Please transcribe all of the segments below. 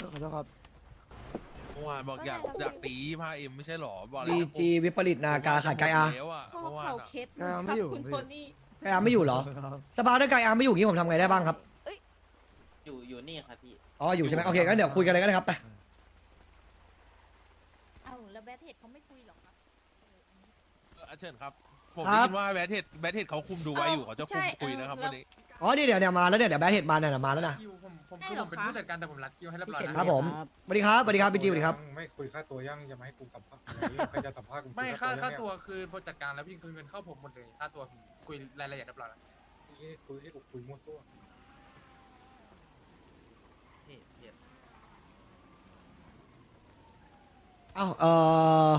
ขอโทษครับเมื่อวานบอกอยากอยากตีพาเอ็มไม่ใช่หรอบอกดีจีวิปริตนาการขาดไกอาแล้วอะพ่อเมื่อวานเขาอะเคสไกอาคไม่รับอยู่คุณพี่โทนี่ไกอาไม่อยู่เหรอครับสภาถ้าไกอาไม่อยู่งี้ผมทำไงได้บ้างครับอยู่อยู่นี่ครับพี่ อ๋ออยู่ใช่ไหมโอเคงั้นเดี๋ยวคุยกันเลยก็ได้ครับไปเอ้าแล้วแบทเทดเขาไม่คุยหรอครับเออเชิญครับ ผมได้ยินว่าแบทเทดแบทเทดเขาคุมดูไว้อยู่เขาจะคุมคุยนะครับวันนี้ อ๋อนี่เดี๋ยวเดี๋ยวมาแล้วเนี่ยเดี๋ยวแบทเฮดมาเนี่ยมาแล้วนะ คิวผมผมคือผมเป็นผู้จัดการแต่ผมรัดคิวให้เรียบร้อยครับผม สวัสดีครับสวัสดีครับพี่จีสวัสดีครับ ไม่คุยค่าตัวยังจะมาให้กูสัมภาษณ์ใครจะสัมภาษณ์กูไม่คุยค่าค่ายังตัวคือผู้จัดการแล้วพี่คือเงินเข้าผมหมดเลยค่าตัวผมคุยรายละเอียดเรียบร้อยแล้วนี่คุยให้กูคุยมั่วซั่วนี่เดี๋ยวเอ้าเออ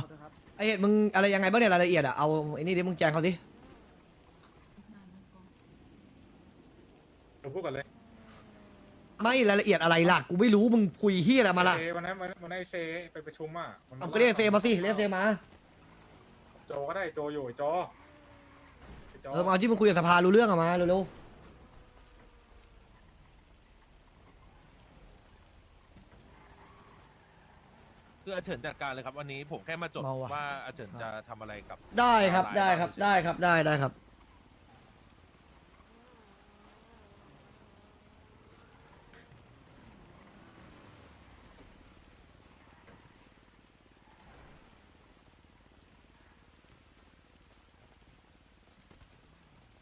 ไอเห็ดมึงอะไรยังไงบ้างเนี่ยรายละเอียดอะเอาไอ้นี่ดิมึงแจ้งเขาสิ เรา พูดกันเลยไม่รายละเอียดอะไรล่ะกูไม่รู้มึงคุยเฮียอะไรมาล่ะเซวันนั้นวันนั้นวันนั้นไอ้เซไปประชุมอะวันนั้เอานก็เรียกเซมาสิเรียกเซมาโจก็ได้โจอยู่ไอ้โจไอ้โจเออมาเอาที่มึงคุยกับสภารู้เรื่องอะมาเร็วคืออาเฉินจัดการเลยครับวันนี้ผมแค่มาจดเมาว่ะว่าอาเฉินจะทำอะไรกับๆได้ครับได้ครับได้ครับได้ได้ครับ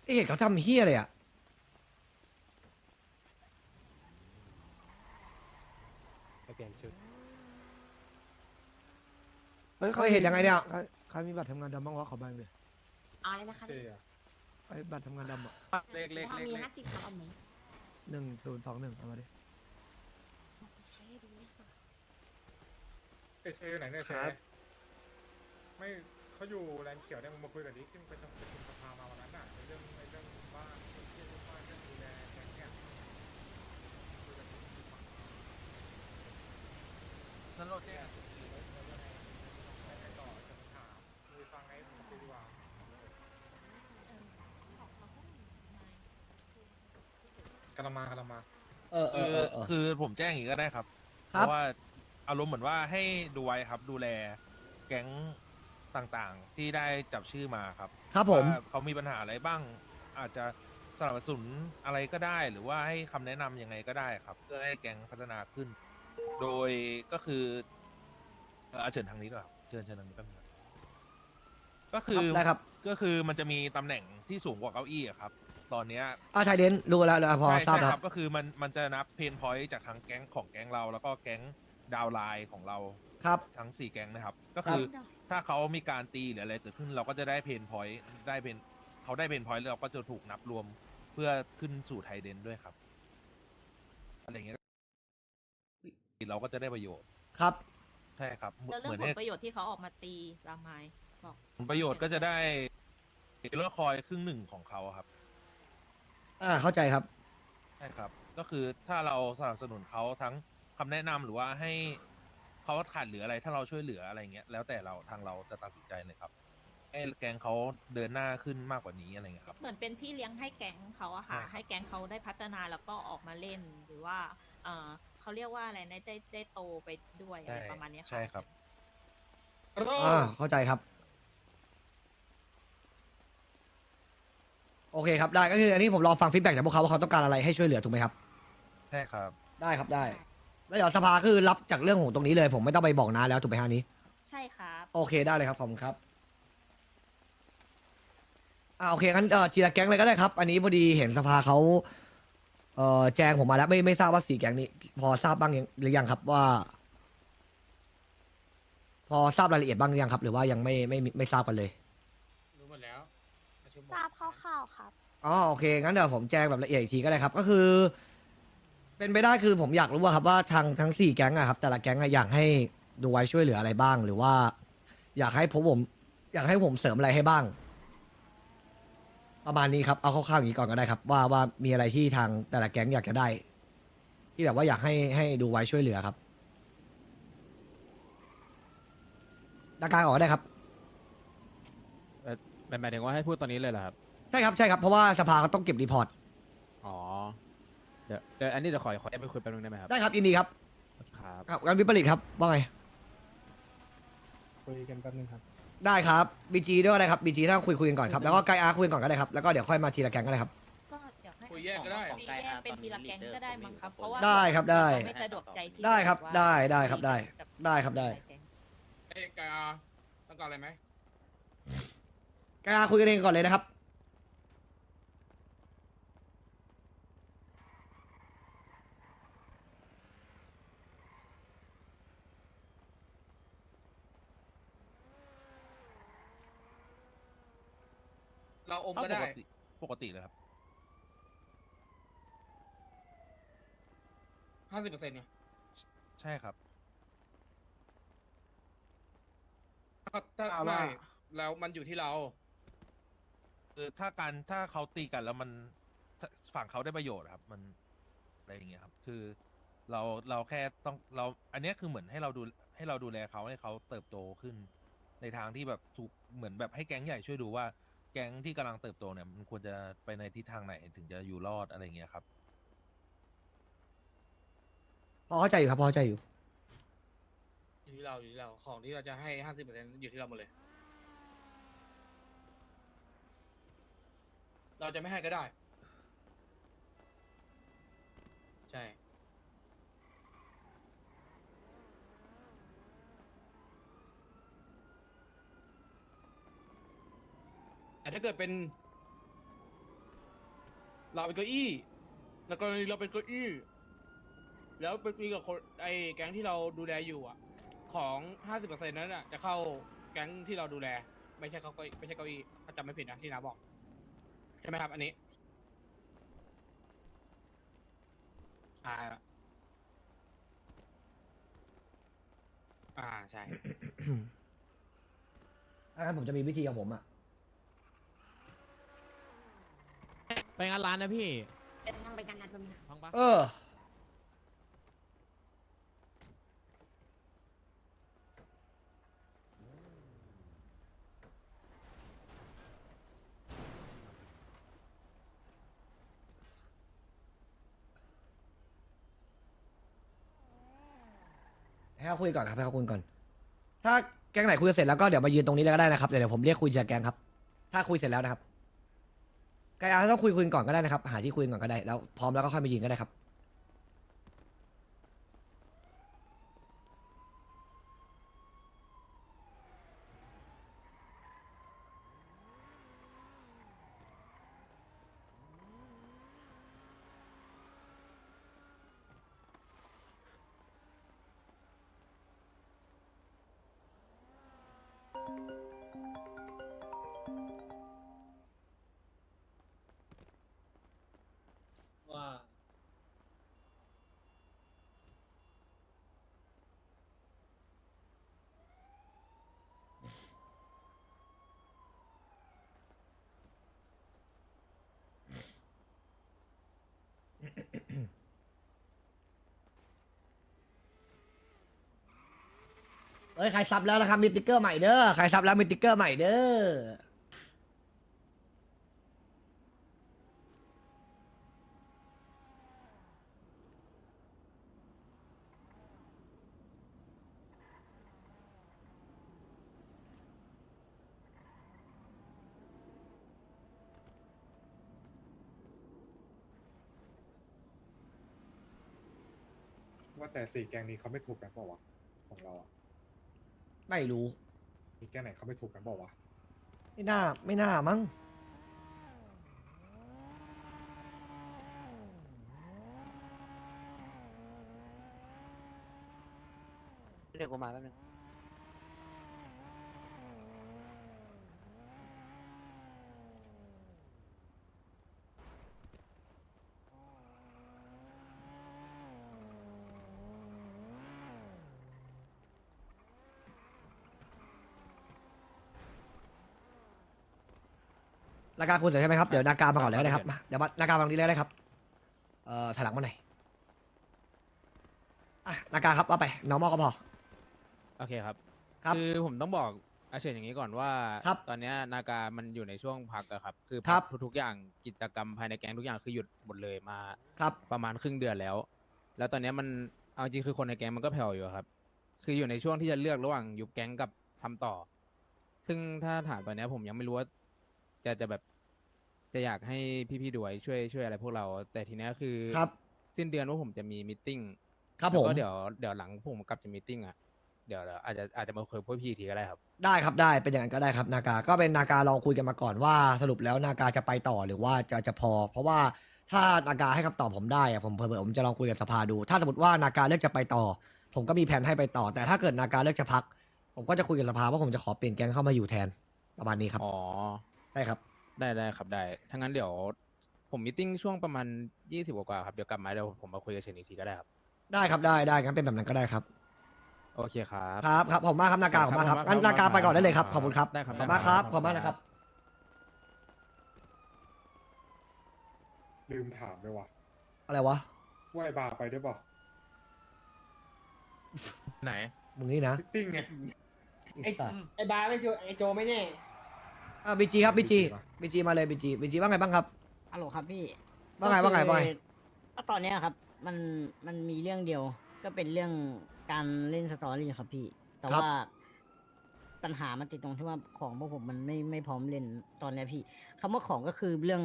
ไอเห็ดเขาทำเฮียอะไรอะไปเปลี่ยนชุดเฮ้ยเขาเห็นยังไงเนี่ย ใครใครมีบัตรทำงานดำบ้างวะขอแบ่งเลยเอาเลยนะคะเซอะไอ้บัตรทำงานดำอะเลขเลขถ้าเลขมีเลห้าขสิบครับเอาไหมหนึ่งศูนย์สองหนึ่งเอามาดิใช้ให้ดูเลยค่ะไอ้เซอยู่ไหนเนี่ยเซไม่เขาอยู่แลนด์เขียวเนี่ยมึงมาคุยกันดิที่มึงไปทำประชุมสภามาวันนั้นน่ะในเรื่องในเรื่องบ้านเรื่องเรื่องบ้านเรื่องดูแลแกงเนี่ยคุยกันดิ นั่นเราแจ้งไปต่อจะมาถามคุยฟังไอ้ผมดีกว่ากำลังมากำลังมาเออเอคืออเออเออ คือผมแจ้งอย่างนี้ก็ได้ครับ เพรับ ราะว่าอารมณ์เหมือนว่าให้ดูไว้ครับดูแลแก๊งต่างๆ ที่ได้จับชื่อมาครับครับผม ว่าเขามีปัญหาอะไรบ้าง อาจจะสนับสนุนอะไรก็ได้ หรือว่าให้คำแนะนำยังไงก็ได้ครับ เพื่อให้แก๊งพัฒนาขึ้น โดยก็คือเอ่อเอาเชิญทางนี้ก่อนครับเชิญเชิญทางนี้แป๊บนึงครับก็คือได้ครับก็คือมันจะมีตำแหน่งที่สูงกว่าเก้าอี้อะครับ ตอนเนี้ย อ่าไทยเดนรู้แล้วแล้วพอใช่ทราบใช่แล้วครับก็คือมันมันจะนับเพนพอยต์จากทางแก๊งของแก๊งเรา แล้วก็แก๊งดาวไลน์ของเราครับ ทั้งสี่แก๊งนะครับ ก็คือถ้าเขามีการตีหรืออะไรเกิดขึ้นเราก็จะได้เพนพอยต์ได้เพนเขาได้เพนพอยต์แล้วเราก็จะถูกนับรวมเพื่อขึ้นสู่ไทยเดนด้วยครับอะไรอย่างเงี้ย เราก็จะได้ประโยชน์ครับ ใช่ครับเหมืแล้วอนเรื่องเหมือนให้ผลประโยชน์ที่เขาออกมาตีรามายบอก ผลประโยชน์ก็จะได้เลอร์คอยครึ่งหนึ่งของเขาครับ อ่าเข้าใจครับ ใช่ครับ ก็คือถ้าเราสนับสนุนเขาทั้งคำแนะนำหรือว่าให้เขาขาดเหลืออะไร ถ้าเราช่วยเหลืออะไรเงี้ย แล้วแต่เราทางเราจะตัดสินใจเลยครับให้แกงเขาเดินหน้าขึ้นมากกว่านี้อะไรเงี้ยครับ เหมือนเป็นพี่เลี้ยงให้แก๊งเขาอะค่ะ ใช่ครับ ให้แก๊งเขาได้พัฒนาแล้วก็ออกมาเล่นหรือว่าเออ เขาเรียกว่าอะไรนะได้ได้โตไปด้วยอะไรประมาณเนี้ยค่ะ ใช่ครับ อ่าเข้าใจครับ โอเคครับได้ก็คืออันนี้ผมรอฟังฟีดแบ็กจากพวกเขาว่าเขาต้องการอะไรให้ช่วยเหลือถูกไหมครับ ใช่ครับ ได้ครับได้ แล้วเดี๋ยวสภาคือรับจากเรื่องของตรงนี้เลย ผมไม่ต้องไปบอกนาแล้วถูกไหมฮะนี้ ใช่ครับ โอเคได้เลยครับขอบคุณครับ อ่าโอเคงั้นเอ่อทีละแก๊งเลยก็ได้ครับ อันนี้พอดีเห็นสภาเขา เอ่อแจ้งผมมาแล้วไม่ไม่ทราบว่าสี่แก๊งนี้ พอทราบบ้างยังหรือยังครับว่า พอทราบรายละเอียดบ้างหรือยังครับ หรือว่ายังไม่ไม่ไม่ไม่ทราบกันเลยรู้หมดแล้วประชุมหมดทราบคร่าวๆครับ อ๋อโอเคงั้นเดี๋ยวผมแจ้งแบบละเอียดอีกทีก็ได้ครับ ก็คือ เป็นไปได้คือผมอยากรู้ว่าครับว่าทางทั้งสี่แก๊งอะครับ แต่ละแก๊งอะอยากให้ดูไว้ช่วยเหลืออะไรบ้าง หรือว่า อยากให้ผมผม อยากให้ผมเสริมอะไรให้บ้าง ประมาณนี้ครับเอาคร่าวๆอย่างนี้ก่อนก็ได้ครับ ว่าว่ามีอะไรที่ทางแต่ละแก๊งอยากจะได้ ที่แบบว่าอยากให้ให้ดูไว้ช่วยเหลือครับดักการออกก็ได้ครับหมายถึงว่าให้พูดตอนนี้เลยเหรอครับ ใช่ครับใช่ครับเพราะว่าสภาเขาต้องเก็บรีพอร์ตอ๋อ เดี๋ยวเดี๋ยวอันนี้เดี๋ยวขอขอไปคุยแป๊บนึงได้ไหมครับ ได้ครับยินดีครับครับ ครับงั้นวิปริตครับว่าไงคุยกันแป๊บนึงครับ ได้ครับบีจีด้วยก็ได้ครับบีจีถ้าคุยคุยกันก่อนครับแล้วก็ไกอาร์คุยกันก่อนก็ได้ครับแล้วก็เดี๋ยวค่อยมาทีละแกงก็ได้ครับ ก็เดี๋ยวให้คุยแยกก็ได้คุยแยกเป็นทีละแก๊งก็ได้มั้งครับเพราะว่าได้ครับได้ ไม่สะดวกใจที่ได้ครับว่าได้ได้ครับได้กับได้ครับได้แก๊งเอ้ยกาต้องการอะไรไหมไกอาร์คุยกันเองก่อนเลยนะครับ เราอมเอาก็ปได้กติปกติเลยครับ ห้าสิบเปอร์เซ็นต์เนี่ยใช่ครับ ถ้าถ้าเอาไม่ว่าแล้วมันอยู่ที่เรา คือถ้าการถ้าเขาตีกันแล้วมันถ้าฝั่งเขาได้ประโยชน์ครับ มันอะไรอย่างเงี้ยครับ คือเราเราแค่ต้องเรา อันเนี้ยคือเหมือนให้เราดูให้เราดูแลเขาให้เขาเติบโตขึ้น ในทางที่แบบถูกเหมือนแบบให้แก๊งใหญ่ช่วยดูว่าแก๊งที่กำลังเติบโตเนี่ย มันควรจะไปในทิศทางไหนถึงจะอยู่รอดอะไรอย่างเงี้ยครับ พอเข้าใจอยู่ครับพอเข้าใจอยู่ อยู่ที่เราอยู่ที่เราของที่เราจะให้ห้าสิบเปอร์เซ็นต์อยู่ที่เราหมดเลย เราจะไม่ให้ก็ได้ ใช่ แต่ถ้าเกิดเป็น เราเป็นเก้าอี้แล้วก็เราเป็นเก้าอี้แล้วไปคุยกับคนไอ้แก๊งที่เราดูแลอยู่อะ ของห้าสิบเปอร์เซ็นต์นั้นอะ จะเข้าแก๊งที่เราดูแล ไม่ใช่เขาเก้าอี้ไม่ใช่เก้าอี้ถ้าจำไม่ผิดนะที่นาบอก ใช่ไหมครับ อันนี้ อ่า อ่าใช่ ถ้างั้นผมจะมีวิธีของผมอะ ไปงานร้านนะพี่เป็นทางไปกันนัดแบบนี้ฟังปะเออ ให้เขาคุยก่อนครับให้เขาคุยก่อน ถ้าแก๊งไหนคุยเสร็จแล้วก็เดี๋ยวมายืนตรงนี้เลยก็ได้นะครับเดี๋ยวเดี๋ยวผมเรียกคุยจากแก๊งครับ ถ้าคุยเสร็จแล้วนะครับ กอาร์ต้องคุยคุยก่อนก็ได้นะครับ หาที่คุยก่อนก็ได้ แล้วพร้อมแล้วก็ค่อยมายิงก็ได้ครับ เอ้ยใครซับแล้วนะครับมีติ๊กเกอร์ใหม่เด้อใครซับแล้วมีติ๊กเกอร์ใหม่เด้อว่าแต่สี่แกงนี้เขาไม่ถูกกันเปล่าวะของเราอะ ไม่รู้ มีแกงไหนเขาไม่ถูกกันเปล่าวะไม่น่า ไม่น่ามั้ง เรียกกูมาแป๊บนึง นาการคุณเสร็จใช่ไหมครับ เดี๋ยวนาการมาก่อนเลยก็ได้ครับมาเดี๋ยวมานาการมาตรงนี้เลยก็ได้ครับ เอ่อถอยหลังมาหน่อยอะนาการครับว่าไปน้องมอก็พอ โอเคครับ ครับคือผมต้องบอกอาเฉินอย่างนี้ก่อนว่า ครับตอนเนี้ยนาคามันอยู่ในช่วงพักอะครับ คือครัพับกทุกๆอย่างกิจกรรมภายในแก๊งทุกอย่างคือหยุดหมดเลยมา ครับ ประมาณครึ่งเดือนแล้ว แล้วตอนเนี้ยมัน เอาจริงคือคนในแก๊งมันก็แผ่วอยู่อะครับ คืออยู่ในช่วงที่จะเลือกระหว่างยุบแก๊งกับทำต่อ ซึ่งถ้าถามตอนเนี้ยผมยังไม่รู้ว่า จะจะแบบ จะอยากให้พี่ๆดูไว้ช่วยช่วยอะไรพวกเรา แต่ทีเนี้ยคือครับ สิ้นเดือนว่าผมจะมีมิทติ้งครับแล้วผมก็เดี๋ยวเดี๋ยวหลังผมกลับจากมิทติ้งอะเดี๋ยวเดี๋ยวอาจจะอาจจะมาคุยกับพวกพี่อีกทีก็ได้ครับ ได้ครับได้เป็นอย่างนั้นก็ได้ครับ นากาก็เป็นนากาลองคุยกันมาก่อนว่าสรุปแล้วนากาจะไปต่อหรือว่าจะจะพอ เพราะว่าถ้านากาให้คำตอบผมได้อะผมเผื่อๆผมจะลองคุยกับสภาดู ถ้าสมมติว่านากาเลือกจะไปต่อ ผมก็มีแผนให้ไปต่อ แต่ถ้าเกิดนากาเลือกจะพัก ผมก็จะคุยกับสภาว่าผมจะขอเปลี่ยนแก๊งเข้ามาอยู่แทนประมาณนี้ครับอ๋อ ใช่ครับ ได้ได้ครับได้ถ้างั้นเดี๋ยว ผมมิทติ้งช่วงประมาณยี่สิบกว่าๆครับ เดี๋ยวกลับมาเดี๋ยวผมมาคุยกับเชนอีกทีก็ได้ครับ ได้ครับได้ได้งั้นเป็นแบบนั้นก็ได้ครับ โอเคครับ ครับครับผมมากครับนากาขอบคุณมากครับครับงั้นนากาไปก่อนได้เลยครับครับขอบคุณครับได้ครับขอบคุณมากครับได้ครับขอบคุณมากนะครับ ลืมถามเลยว่ะอะไรวะว่าไอ้บาร์ไปด้วยป่ะไหน มึงนี่นะฟิตติ้งไงไอ้สัสไอ้บาร์ไม่โจไอ้โจไม่แน่ อะบีจีครับบีจี BG ปะบีจีมาเลยบีจีบีจีว่าไงบ้างครับ ฮัลโหลครับพี่ว่าไงว่าไงว่าไง ก็ตอนเนี้ยครับ มันมันมีเรื่องเดียว ก็เป็นเรื่องการเล่นสตอรี่ครับพี่ แต่ว่าปัญหามันติดตรงที่ว่าของพวกผมมันไม่ไม่พร้อมเล่นตอนเนี้ยพี่คำว่าของก็คือเรื่อง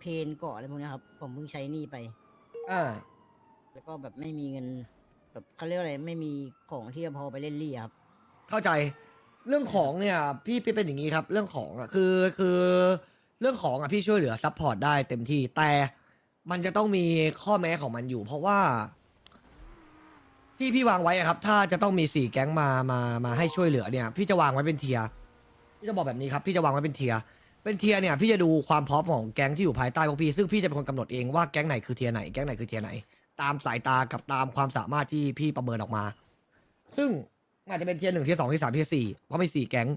เพนเกาะอะไรพวกเนี้ยครับ ผมเพิ่งใช้หนี่ไป อ่าแล้วก็แบบไม่มีเงิน แบบเขาเรียกว่าอะไรไม่มีของที่จะพอไปเล่นเรี่ครับ เข้าใจ เรื่องของเนี่ยพี่พี่เป็นอย่างนี้ครับ เรื่องของอะคือคือเรื่องของอะพี่ช่วยเหลือซัพพอร์ตได้เต็มที่แต่มันจะต้องมีข้อแม้ของมันอยู่ เพราะว่า ที่พี่วางไว้อะครับ ถ้าจะต้องมีสี่แก๊งมามามาให้ช่วยเหลือเนี่ย พี่จะวางไว้เป็นเทียร์พี่จะบอกแบบนี้ครับ พี่จะวางไว้เป็นเทียร์เป็นเทียร์เนี่ยพี่จะดูความพร้อมของแก๊งที่อยู่ภายใต้พวกพี่ซึ่งพี่จะเป็นคนกำหนดเองว่าแก๊งไหนคือเทียร์ไหนแก๊งไหนคือเทียร์ไหน ตามสายตากับตามความสามารถที่พี่ประเมินออกมา ซึ่ง อาจจะเป็นเทียร์หนึ่งเทียร์สองเทียร์สามเทียร์สี่เพราะมีสี่แก๊ง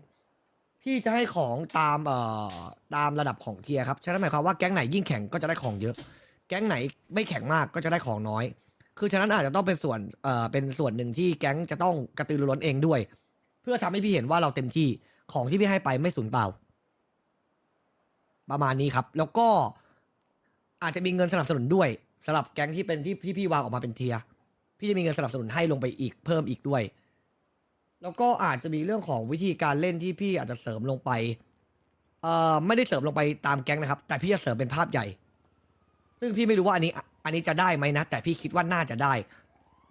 พี่จะให้ของตามเอ่อตามระดับของเทียร์ครับฉะนั้นหมายความว่าแก๊งไหนยิ่งแข็งก็จะได้ของเยอะ แก๊งไหนไม่แข็งมากก็จะได้ของน้อย คือฉะนั้นอาจจะต้องเป็นส่วนเอ่อเป็นส่วนหนึ่งที่แก๊งจะต้องกระตือรือร้นเองด้วย เพื่อทำให้พี่เห็นว่าเราเต็มที่ของที่พี่ให้ไปไม่สูญเปล่า ประมาณนี้ครับ แล้วก็อาจจะมีเงินสนับสนุนด้วยสำหรับแก๊งที่เป็นที่ที่พี่วางออกมาเป็นเทียร์พี่จะมีเงินสนับสนุนให้ลงไปอีกเพิ่มอีกด้วย แล้วก็อาจจะมีเรื่องของวิธีการเล่นที่พี่อาจจะเสริมลงไป เอ่อไม่ได้เสริมลงไปตามแก๊งนะครับ แต่พี่จะเสริมเป็นภาพใหญ่ ซึ่งพี่ไม่รู้ว่าอันนี้ อันนี้จะได้ไหมนะ แต่พี่คิดว่าน่าจะได้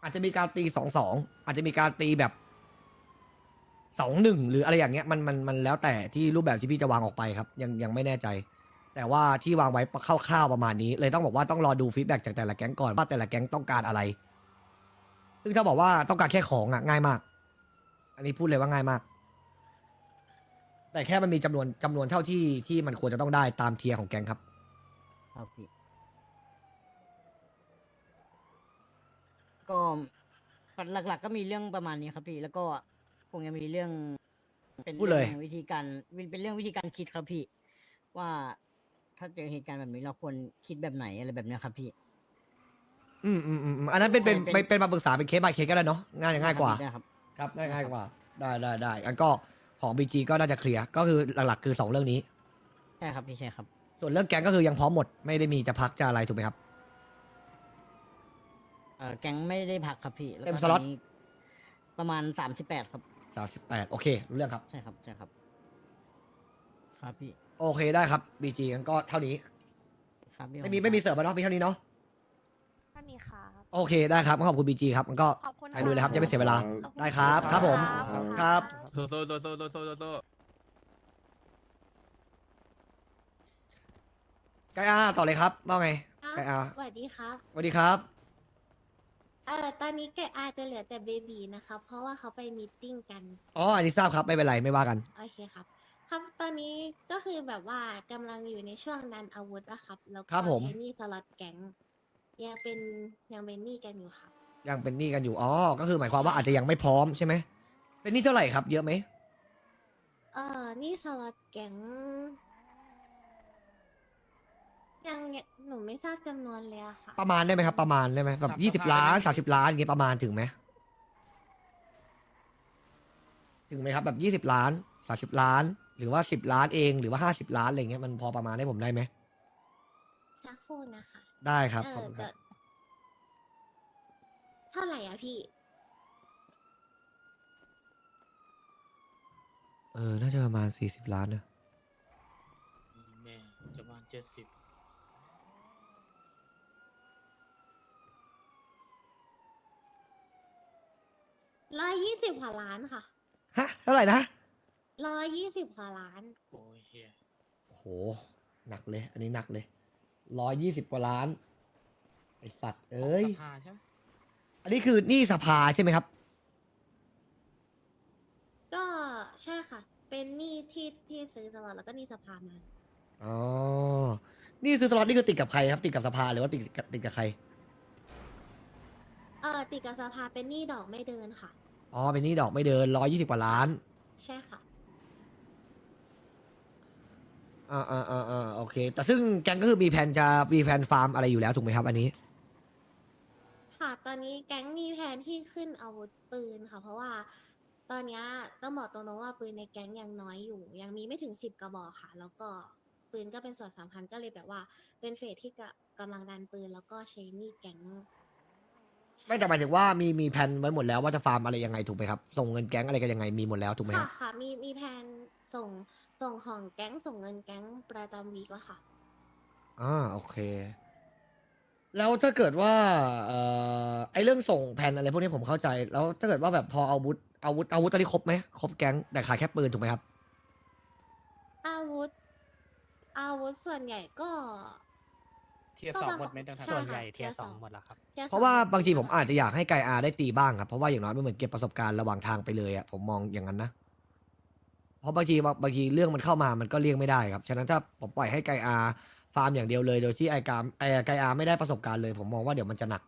อาจจะมีการตีสองสองอาจจะมีการตีแบบสองหนึ่งหรืออะไรอย่างเงี้ยมันมันมันแล้วแต่ที่รูปแบบที่พี่จะวางออกไปครับ ยังยังไม่แน่ใจ แต่ว่าที่วางไว้คร่าวๆประมาณนี้ เลยต้องบอกว่าต้องรอดูฟีดแบ็กจากแต่ละแก๊งก่อนว่าแต่ละแก๊งต้องการอะไร ซึ่งถ้าบอกว่าต้องการแค่ของอะง่ายมาก อันนี้พูดเลยว่าง่ายมาก แต่แค่มันมีจำนวนจำนวนเท่าที่ที่มันควรจะต้องได้ตามเทียร์ของแก๊งครับ ครับพี่ก็หลักๆ ก็มีเรื่องประมาณนี้ครับพี่ แล้วก็คงจะมีเรื่อง เป็นพูดเลย รื่องวิธีการเป็นเรื่องวิธีการคิดครับพี่ ว่าถ้าเจอเหตุการณ์แบบนี้เราควรคิดแบบไหนอะไรแบบเนี้ยครับพี่ อืมอืมอืมอืมอันนั้นเป็นเป็นเป็นเป็นเป็นมาปรึกษาเป็นเคส by เคสก็ได้เนาะง่ายง่ายกว่า ได้ครับ ครับง่ายง่ายกว่า ได้ได้ได้อันก็ของ BG ก็น่าจะเคลียร์ก็คือหลักๆคือสองเรื่องนี้ ใช่ครับพี่ใช่ครับ ส่วนเรื่องแก๊งก็คือยังพร้อมหมดไม่ได้มีจะพักจะอะไรถูกไหมครับ เอ่อแก๊งไม่ได้พักครับพี่แล้วก็เต็มสล็อต นนี้ประมาณสามสิบแปดครับ สามสิบแปดโอเครู้เรื่องครับ ใช่ครับ ใช่ครับ ครับพี่ โอเคได้ครับ BG กันก็เท่านี้ ครับพี่ไม่มีขอบคุณไม่มีครับเสริมแล้วเนาะมีเท่านี้เนาะ ถ้ามีครับ โอเคได้ครับขอบคุณ BG ครับมันก็ขอบคุณไปดูเลยครับะจะไม่เสียเวลา ขอบณได้ครับครับผมขอณครับโซโซโซโซโซโซโซไกอาต่อเลยครับว่าไงไกอาสวัสดีครับ สวัสดีครับ เอ่อ ตอนนี้แกอาจจะเหลือแต่เบบีนะครับ เพราะว่าเขาไปมีตติ้งกัน อ๋ออันนี้ทราบครับไม่เป็นไรไม่ว่ากัน โอเคครับ ครับ ตอนนี้ก็คือแบบว่ากำลังอยู่ในช่วงดันอาวุธอะครับ แล้วครัก็บผม ใช้หนี่สล็อตแก๊ง ยังเป็นยังเป็นหนี้กันอยู่ครับยังเป็นหนี้กันอยู่อ๋อก็คือหมายความว่าอาจจะยังไม่พร้อมใช่ไหมเป็นหนี้เท่าไหร่ครับ เยอะไหมเอ่อหนี่สล็อตแก๊งยังยังหนูไม่ทราบจำนวนเลยอะค่ะ ประมาณได้ไหมครับ ประมาณได้ไหมแบบยี่สิบล้านสามสิบล้านอย่างเงี้ยประมาณถึงไหมถึงไหมครับแบบยี่สิบล้านสามสิบล้าน หรือว่าสิบล้านเองหรือว่าห้าสิบล้านอะไรเงี้ยมันพอประมาณให้ผมได้ไหมสักครู่นะคะ ได้ครับเอขอบอคุณคแต่รับเท่าไหร่อะพี่ เออ น่าจะประมาณสี่สิบล้านนะ แม่จะประมาณเจ็ดสิบร้อยยี่สิบกว่าล้านค่ะ ฮะ เท่าไหร่นะ ร้อยยี่สิบกว่าล้าน โอ้ยเฮียโอ้โหหนักเลย อันนี้หนักเลย ร้อยยี่สิบกว่าล้านไอสัตว์ เอ้ย สภาใช่ไหมอันนี้คือหนี้สภาใช่ไหมครับ ก็ใช่ค่ะ เป็นหนี้ที่ที่ซื้อสล็อตแล้วก็หนี้สภามา อ๋อ นี่ซื้อสล็อตนี่คือติดกับใครครับ ติดกับสภาหรือว่าติดกับติดกับใคร เออติดกับสภาเป็นหนี้ดอกไม่เดินค่ะ อ๋อ เป็นหนี้ดอกไม่เดินร้อยยี่สิบกว่าล้าน ใช่ค่ะ อ่าอ่าอ่าอ่าโอเค แต่ซึ่งแกงก็คือมีแผนจะมีแผนฟาร์มอะไรอยู่แล้วถูกไหมครับอันนี้ ค่ะ ตอนนี้แก๊งมีแผนที่ขึ้นอาวุธปืนค่ะ เพราะว่า ตอนเนี้ยต้องบอกตรงๆว่าปืนในแก๊งยังน้อยอยู่ ยังมีไม่ถึงสิบกระบอกค่ะ แล้วก็ปืนก็เป็นส่วนสำคัญก็เลยแบบว่า เป็นเฟสที่กะกำลังดันปืน แล้วก็ใช้หนี่แก๊งไม่แต่หมายถึงว่ามีมีแผนไว้หมดแล้วว่าจะฟาร์มอะไรยังไงถูกไหมครับส่งเงินแก๊งอะไรกันยังไงมีหมดแล้วถูกไหมคค่ะรับค่ะมีมีแผน ส่งส่งของแก๊งส่งเงินแก๊งประจำวีคแล้วค่ะ อ่าโอเค แล้วถ้าเกิดว่าเอ่อไอเรื่องส่งแผนอะไรพวกนี้ผมเข้าใจ แล้วถ้าเกิดว่าแบบพออาวุธอาวุธอาวุธตอนนี้ครบไหมครบแก๊งแต่ขาดแค่ปืนถูกไหมครับ อาวุธ อาวุธส่วนใหญ่ก็ เทียร์ก็สองบางหมดไหมนะครับใช่ส่วนค่ะใหญ่เทียร์ tier สองสองหมดแล้วครับทียเพราะว่าสองบางทีผมอาจจะอยากให้ไกอาได้ตีบ้างครับ เพราะว่าอย่างน้อยมันเหมือนเก็บประสบการณ์ระหว่างทางไปเลยอะผมมองอย่างนั้นนะ เพราะบางทีบางบางทีเรื่องมันเข้ามามันก็เลี่ยงไม่ได้ครับ ฉะนั้นถ้าผมปล่อยให้ไกอาฟาร์มอย่างเดียวเลย โดยที่ไอกามไอไกอาไม่ได้ประสบการณ์เลย ผมมองว่าเดี๋ยวมันจะหนัก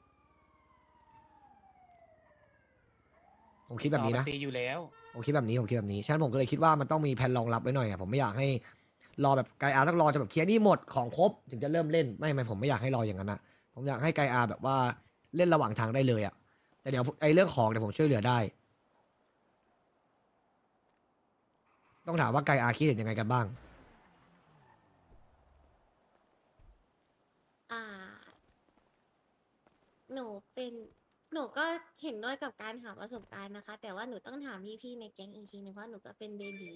ผมคิดแบบนี้นะตีอยู่แล้ว ผมคิดแบบนี้ผมคิดแบบนี้ ฉะนั้นผมก็เลยคิดว่ามันต้องมีแผนรองรับไว้หน่อยอะผมไม่อยากให้รอแบบไกอาต้องรอจนแบบเคลียร์หนี่หมดของครบถึงจะเริ่มเล่นไม่ไม่ผมไม่อยากให้รออย่างนั้นนะผมอยากให้ไกอาแบบว่าเล่นระหว่างทางได้เลยอะแต่เดี๋ยวไอ้เรื่องของเดี๋ยวผมช่วยเหลือได้ ต้องถามว่าไกอาคิดเห็นยังไงกันบ้าง อ่า หนูเป็น หนูก็เห็นด้วยกับการหาประสบการณ์นะคะ แต่ว่าหนูต้องถามพี่ๆในแก๊งอีกทีนึงเพราะหนูก็เป็นเบบี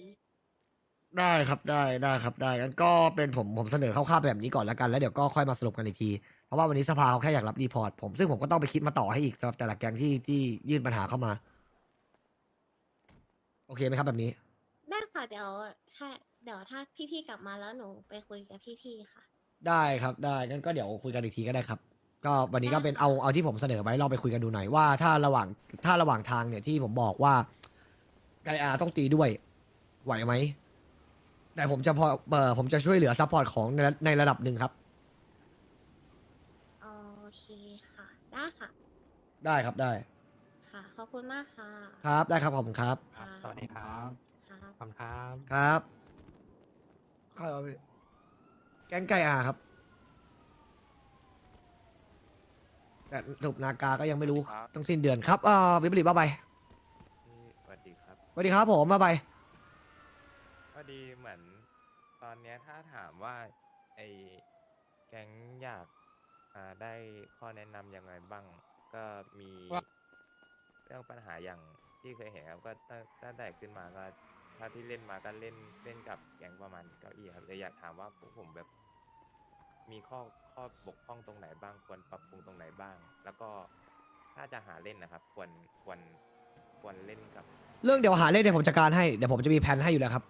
ได้ครับได้ได้ครับได้งั้นก็เป็นผมผมเสนอคร่าวๆแบบนี้ก่อนแล้วกันแล้วเดี๋ยวก็ค่อยมาสรุปกันอีกที เพราะว่าวันนี้สภาเขาแค่อยากรับรีพอร์ตผมซึ่งผมก็ต้องไปคิดมาต่อให้อีกสำหรับแต่ละแก๊งที่ที่ยื่นปัญหาเข้ามา โอเคไหมครับแบบนี้ได้ค่ะ เดี๋ยวถ้าเดี๋ยวถ้าพี่ๆกลับมาแล้วหนูไปคุยกับพี่ๆค่ะ ได้ครับได้งั้นก็เดี๋ยวคุยกันอีกทีก็ได้ครับ ก็วันนี้ก็เป็นเอาเอาที่ผมเสนอไว้ลองไปคุยกันดูหน่อยว่าถ้าระหว่างถ้าระหว่างทางเนี่ยที่ผมบอกว่าไกอาต้องตีด้วย ไหวไหมแต่ผมจะพอเออผมจะช่วยเหลือซัพพอร์ตของในในระดับหนึ่งครับ โอเคค่ะ ได้ค่ะ ได้ครับได้ค่ะ ขอบคุณมากค่ะครับได้ครับขอบคุณครับ ค่ะ สวัสดีครับค่ะ ขอบคุณครับ ครับใครวะพี่แก๊งไก่อาครับ แต่สรุปนากาก็ยังไม่รู้ต้องสิ้นเดือนครับเอ่อวิบลิตว่าไปสวัสดีครับสวัสดีครับผมมาไป พอดีเหมือน ตอนเนี้ยถ้าถามว่าไอ้แก๊งอยากอ่าได้ข้อแนะนำยังไงบ้าง ก็มีว่า เรื่องปัญหาอย่างที่เคยเห็นครับก็ตั้งตั้งแต่ขึ้นมาก็ ถ้าที่เล่นมาก็เล่นเล่นกับแก๊งประมาณเก้าอี้ครับเลยอยากถามว่าพวกผมแบบ มีข้อข้อบกพร่องตรงไหนบ้างควรปรับปรุงตรงไหนบ้าง แล้วก็ถ้าจะหาเล่นนะครับ ควรควรควรเล่นกับ เรื่องเดี๋ยวหาเล่นเดี๋ยวผมจัดการให้เดี๋ยวผมจะมีแผนให้อยู่แล้วครับ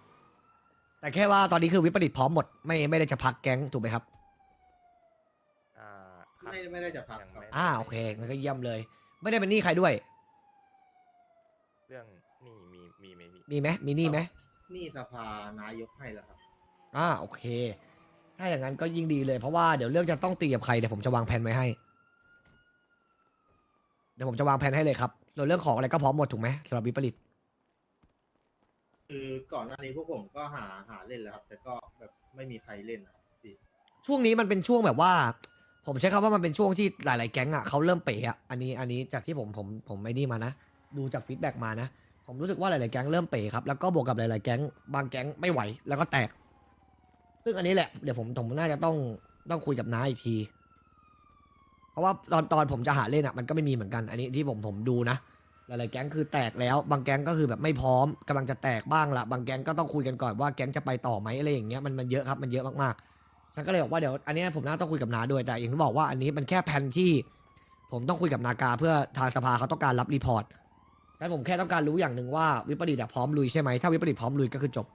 แต่แค่ว่าตอนนี้คือวิปริตพร้อมหมดไม่ไม่ได้จะพักแก๊งถูกไหมครับ อ่าครับไม่ไม่ได้จะพักยังครับไม่อ่าโอเคงั้นก็เยี่ยมเลย ไม่ได้เป็นหนี้ใครด้วย เรื่องหนี่มี มีไหมพี่มีไหมมีหนี้ไหมนี่สภานายกให้แล้วครับ อ่าโอเค ถ้าอย่างนั้นก็ยิ่งดีเลยเพราะว่าเดี๋ยวเรื่องจะต้องตีกับใครเดี๋ยวผมจะวางแผนไว้ให้ เดี๋ยวผมจะวางแผนให้เลยครับส่วนเรื่องของอะไรก็พร้อมหมดถูกไหมสำหรับวิปริตคือก่อนหน้านี้พวกผมก็หาหาเล่นแล้วครับ แต่ก็แบบไม่มีใครเล่นนะครับพี่ช่วงนี้มันเป็นช่วงแบบว่า ผมใช้คำว่ามันเป็นช่วงที่หลาย ๆ แก๊งอะเขาเริ่มเป๋อะอันนี้อันนี้จากที่ผมผมผมไม่นี่มานะ ดูจากฟีดแบ็กมานะ ผมรู้สึกว่าหลายๆแก๊งเริ่มเป๋ครับ แล้วก็บวกกับหลายๆแก๊งบางแก๊งไม่ไหว แล้วก็แตก ซึ่งอันนี้แหละ เดี๋ยวผมผมน่าจะต้องต้องคุยกับน้าอีกที เพราะว่าตอนตอนผมจะหาเล่นอะมันก็ไม่มีเหมือนกัน อันนี้ที่ผมผมดูนะ หลายๆแก๊งคือแตกแล้ว บางแก๊งก็คือแบบไม่พร้อมกำลังจะแตกบ้างละบางแก๊งก็ต้องคุยกันก่อนว่าแก๊งจะไปต่อไหมอะไรอย่างเงี้ยมันมันเยอะครับมันเยอะมากๆฉันก็เลยบอกว่าเดี๋ยวอันเนี้ยผมน่าต้องคุยกับนาด้วยแต่อย่างที่บอกว่าอันนี้มันแค่แผนที่ ผมต้องคุยกับนากาเพื่อทางสภาเขาต้องการรับรีพอร์ต ฉะนั้นผมแค่ต้องการรู้อย่างหนึ่งว่าวิปริตอะพร้อมลุยใช่ไหมถ้าวิปริตพร้อมลุยก็คือจบ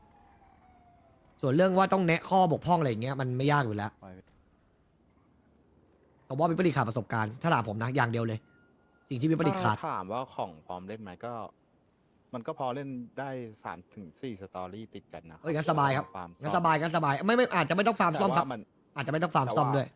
ส่วนเรื่องว่าต้องแนะข้อบกพร่องอะไรอย่างเงี้ยมันไม่ยากอยู่แล้วผมว่าวิปริตขาดประสบการณ์ถ้าถามผมนะอย่างเดียวเลย สิ่งที่วิปริตขาด ถ้ถามว่าของพร้อมเล่นไหมก็ มันก็พอเล่นได้สามถึงสี่สตอรี่ติดกันนะเอ้ยงั้นสบายครับฟาร์มงั้นซ่อมสบายงั้นสบายไม่ไม่อาจจะไม่ต้องฟาร์มซ่อมครับ แต่ว่ามัน อาจจะไม่ต้องฟาร์มซ่อมด้วย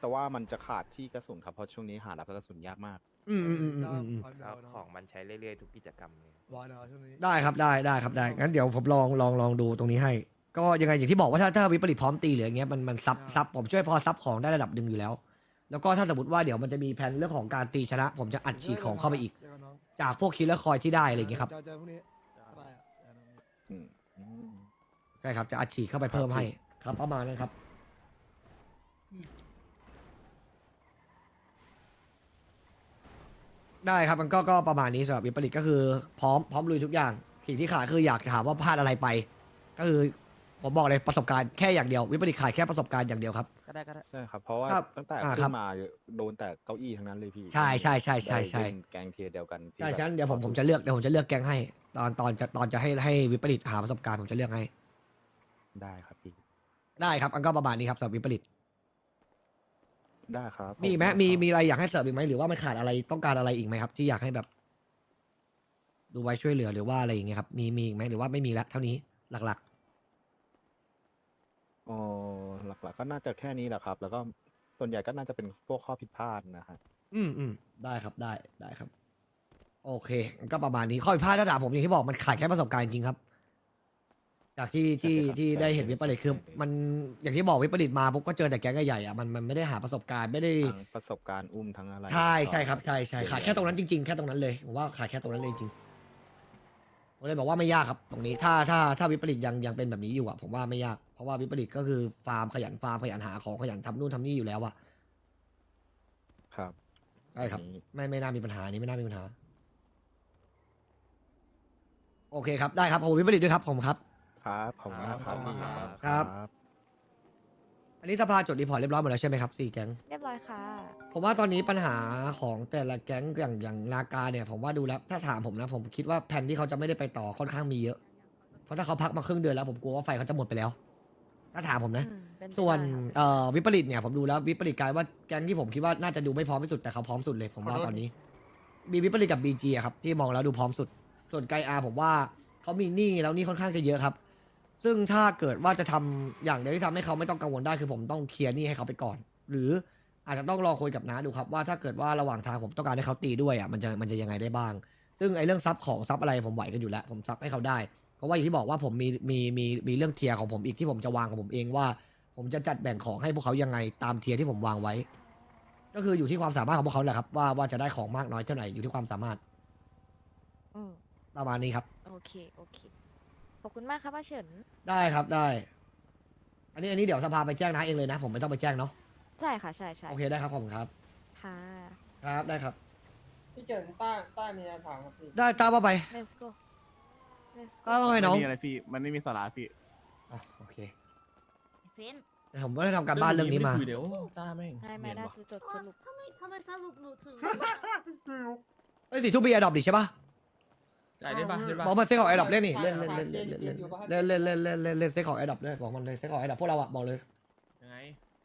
แต่ว่ามันจะขาดที่กระสุนครับ เพราะช่วงนี้หารับกระสุนยากมาก อืมอืมอืมอืมอืมแล้วของมันใช้เรื่อยๆทุกกิจกรรมเลยวายเนาะช่วงนี้ได้ครับได้ได้ครับได้งั้นเดี๋ยวผมลองลองลองดูตรงนี้ให้ ก็ยังไงอย่างที่บอกว่าถ้าถ้าวิปริตพร้อมตีหรืออย่างเงี้ยมันมันซับซับผมช่วยพอซับของได้ระดับหนึ่งอยู่แล้ว แล้วก็ถ้าสมมติว่าเดี๋ยวมันจะมีแผนเรื่องของการตีชนะ ผมจะอัดฉีดของเข้าไปอีกเจอกันน้องจากพวกคิลเลอร์คอยที่ได้อะไรอย่างเงี้ยครับเจอเจอพรุ่งนี้สบายอะเจอกันน้องอืมอืมใช่ครับจะอัดฉีดเข้าไปเพิ่มให้ครับประมาณนั้นครับ ได้ครับมันก็ก็ประมาณนี้สำหรับวิปริตก็คือ พร้อมพร้อมลุยทุกอย่างสิ่งที่ขาดคืออยากถามว่าพลาดอะไรไป ก็คือผมบอกเลยประสบการณ์แค่อย่างเดียววิปริตขาดแค่ประสบการณ์อย่างเดียวครับ ก็ได้ก็ได้ ใช่ครับ เพราะว่าครับตั้งแต่อ่าขึ้ครับนมาโดนแต่เก้าอี้ทั้งนั้นเลยพี่ใช่ใช่ใช่ใช่ใช่ได้เล่นแกงเทียร์เดียวกันที่ใช่แบบฉะนั้นเดี๋ยวผมผมจะเลือกเดี๋ยวผมจะเลือกแก๊งให้ ตอนตอนจะตอนจะให้ให้วิปริตหาประสบการณ์ผมจะเลือกให้ ได้ครับพี่ ได้ครับอันก็ประมาณนี้ครับสำหรับวิปริต ได้ครับมีอีกไหมขอบคุณมีครับมีอะไรอยากให้เสริมอีกไหมหรือว่ามันขาดอะไรต้องการอะไรอีกไหมครับ ที่อยากให้แบบ ดูไว้ช่วยเหลือหรือว่าอะไรอย่างเงี้ยครับ มีมีอีกไหมหรือว่าไม่มีแล้วเท่านี้หลัก อ๋อหลักๆก็น่าจะแค่นี้แหละครับ แล้วก็ส่วนใหญ่ก็น่าจะเป็นพวกข้อผิดพลาดนะฮะ ๆ อืมอืมได้ครับได้ได้ครับ โอเคงั้นก็ประมาณนี้ข้อผิดพลาดถ้าถามผมอย่างที่บอกมันขาดแค่ประสบการณ์จริงๆครับ จากที่ที่ใช่ครับที่ใช่ได้เห็นใช่วิปริตคือใช่มันอย่างที่บอกวิปริตมาปุ๊บก็เจอแต่แก๊งใหญ่ๆอะมันมันไม่ได้หาประสบการณ์ไม่ได้ทั้งประสบการณ์อุ้มทั้งอะไรใช่ก็ใช่ครับใช่ใช่เปลี่ยขาดแค่ตรงนั้นจริงๆแค่ตรงนั้นเลยผมว่าขาดแค่ตรงนั้นเลยจริงผมเลยบอกว่าไม่ยากครับ ตรงนี้ถ้าถ้าถ้าวิปริตยังยังเป็นแบบนี้อยู่อะผมว่าไม่ยากเพราะว่าวิปริตก็คือฟาร์มขยันฟาร์มขยันหาของขยันทำนู่นทำนี่อยู่แล้วอะครับใช่ครับอันนี้ไม่ไม่น่ามีปัญหาอันนี้ไม่น่ามีปัญหา โอเคครับได้ครับขอบคุณวิปริตด้วยครับผมครับ ครับขอบคุณมากครับพี่ครับ อันนี้สภาจดรีพอร์ตเรียบร้อยหมดแล้วใช่ไหมครับสี่แก๊ง เรียบร้อยค่ะ ผมว่าตอนนี้ปัญหาของแต่ละแก๊งอย่างอย่างนากาเนี่ยผมว่าดูแล้วถ้าถามผมนะผมคิดว่าแผนที่เขาจะไม่ได้ไปต่อค่อนข้างมีเยอะ เพราะถ้าเขาพักมาครึ่งเดือนแล้วผมกลัวว่าไฟเขาจะหมดไปแล้ว ถ้าถามผมนะ อืมเป็นไปส่วนได้ครับ เอ่อวิปริตเนี่ยผมดูแล้ววิปริตกลายว่าแก๊งที่ผมคิดว่าน่าจะดูไม่พร้อมที่สุดแต่เขาพร้อมสุดเลยผมว่าตอนนี้ มีวิปริตกับบีจีครับที่มองแล้วดูพร้อมสุด ส่วนไกอาผมว่าเขามีหนี้แล้วหนี่ค่อนข้างจะเยอะครับ ซึ่งถ้าเกิดว่าจะทำอย่างเดียวที่ทำให้เขาไม่ต้องกังวลได้คือผมต้องเคลียร์หนี้ให้เขาไปก่อน หรืออาจจะต้องรอคุยกับน้าดูครับว่าถ้าเกิดว่าระหว่างทางผมต้องการให้เขาตีด้วยอะมันจะมันจะยังไงได้บ้าง ซึ่งไอ้เรื่องซับของซับอะไรผมไหวกันอยู่แล้ว ผมซับให้เขาได้ เพราะว่าอย่างที่บอกว่าผมมีมีมีมีเรื่องเทียร์ของผมอีกที่ผมจะวางของผมเองว่า ผมจะจัดแบ่งของให้พวกเขายังไงตามเทียร์ที่ผมวางไว้ ก็คืออยู่ที่ความสามารถของพวกเขาแหละครับว่าว่าจะได้ของมากน้อยเท่าไหร่อยู่ที่ความสามารถอืมประมาณนี้ครับ โอเค โอเค ขอบคุณมากครับป้าเฉินได้ครับได้ อันนี้อันนี้เดี๋ยวสภาไปแจ้งน้าเองเลยนะ ผมไม่ต้องไปแจ้งเนาะใช่ค่ะ ใช่ใช่โอเคได้ครับผมครับ ค่ะ ครับได้ครับ พี่เฉินต้าต้ามีอะไรถามครับพี่ ได้ตามว่าไป let's go let's ก็ว่าไงน้องไม่มีอะไรพี่ มันไม่มีสาระพี่อ๋อโอเคเฟนแต่ผมก็ได้ทำการบ้านเรื่องนี้มาเดี๋ยวจ้าแม่งไม่ไม่น่าจะจดสรุป ทำไมทำไมสรุปหนูถึงเอ้ยสี่ทุ่มมีแอดดอปดิใช่ปะ ได้ได้ปะได้ปะบอกมันเซ็ตของแอดดอปเล่นนี่เล่นใช่เล่นครัเล่บนเล่นเจนเล่นเจนอยู่ปะครับเล่นเล่นเล่นเล่นเล่นเล่นเซ็ตของแอดดอปด้วยบอกมันเลยเซ็ตของแอดดอปพวกเราอะบอกเลยยังไง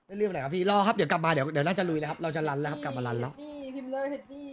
ไม่รีบไปไหนครับพี่รอครับเดี๋ยวกลับมาเดี๋ยวเดี๋ยวน่าจะลุยแล้วครับเราจะรันแล้วครับกลับมารันแล้วนี่พิมพ์เลยเฮดดี้